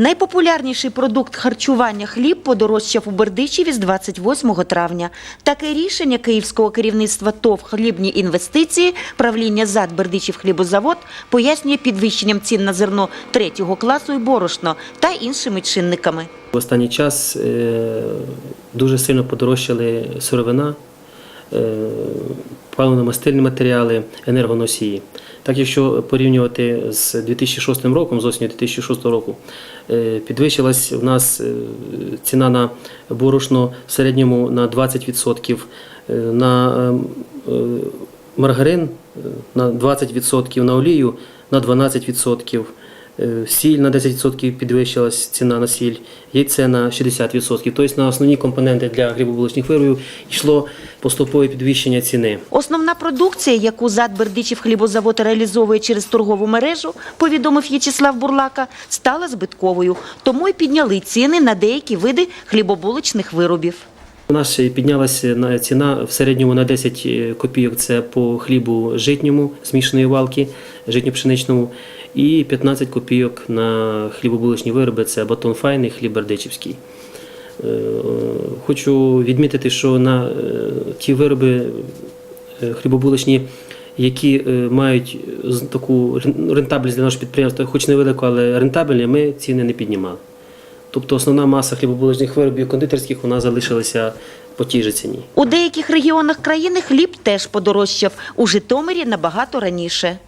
Найпопулярніший продукт харчування хліб подорожчав у Бердичеві з 28 травня. Таке рішення київського керівництва ТОВ «Хлібні інвестиції» правління ЗАД Бердичів хлібозавод пояснює підвищенням цін на зерно третього класу і борошно та іншими чинниками. В останній час е, дуже сильно подорожчали сировина, е, паливно-мастильні матеріали, енергоносії. Так, якщо порівнювати з 2006 роком, з осені 2006 року, е, підвищилась в нас е, ціна на борошно в середньому на 20%, е, на е, е, маргарин на 20%, на олію на 12%. Е, Сіль на 10% підвищилась ціна на сіль, яйце на 60%. Тобто на основні компоненти для хлібобулочних виробів йшло поступове підвищення ціни. Основна продукція, яку ЗАД Бердичів хлібозавод реалізовує через торгову мережу, повідомив В'ячеслав Бурлака, стала збитковою. Тому й підняли ціни на деякі види хлібобулочних виробів. У нас піднялася ціна в середньому на 10 копійок. Це по хлібу житньому змішаної валки, житньо-пшеничному, і 15 копійок на хлібобулочні вироби. Це батон файний, хліб бердичівський. Е, Хочу відмітити, що на е, ті вироби е, хлібобулочні, які е, мають таку рен- рентабельність для нашого підприємства, хоч невелику, але рентабельні, ми ціни не піднімали. Тобто основна маса хлібобулочних виробів кондитерських вона залишилася по тій же ціні. У деяких регіонах країни хліб теж подорожчав, у Житомирі набагато раніше.